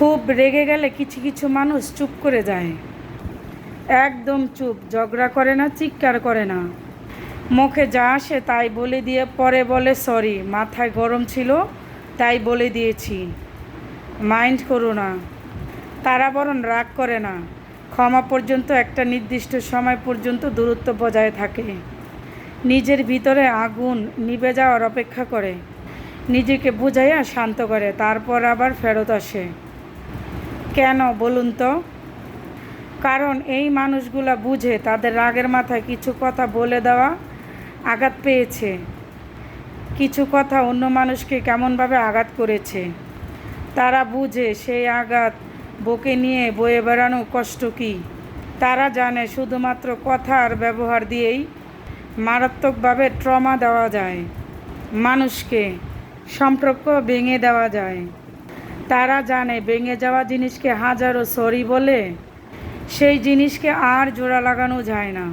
খুব রেগে গেলে কিছু কিছু মানুষ চুপ করে যায়। একদম চুপ, ঝগড়া করে না, চিৎকার করে না। মুখে যা আসে তাই বলে দিয়ে পরে বলে, সরি, মাথায় গরম ছিল, তাই বলে দিয়েছি। মাইন্ড করো না। তারা বরং রাগ করে না। ক্ষমা পর্যন্ত, একটা নির্দিষ্ট সময় পর্যন্ত দূরত্ব বজায় থাকে। নিজের ভিতরে আগুন নিভে যাওয়ার অপেক্ষা করে। নিজেকে বুঝাইয়া শান্ত করে, তারপর আবার ফেরত আসে। কেন বলুন তো? কারণ এই মানুষগুলা বুঝে তাদের রাগের মাথায় কিছু কথা বলে দেওয়া আঘাত পেয়েছে। কিছু কথা অন্য মানুষকে কেমনভাবে আঘাত করেছে? তারা বুঝে সেই আঘাত বুকে নিয়ে বয়ে বেড়ানো কষ্ট কী? তারা জানে শুধুমাত্র কথার ব্যবহার দিয়েই মারাত্মকভাবে ট্রমা দেওয়া যায়। মানুষকে সম্পর্ক ভেঙে দেওয়া যায়। তারা জানে ভেঙে যাওয়া জিনিসকে হাজারো সরি বলে। সেই জিনিসকে আর জোড়া লাগানো যায় না।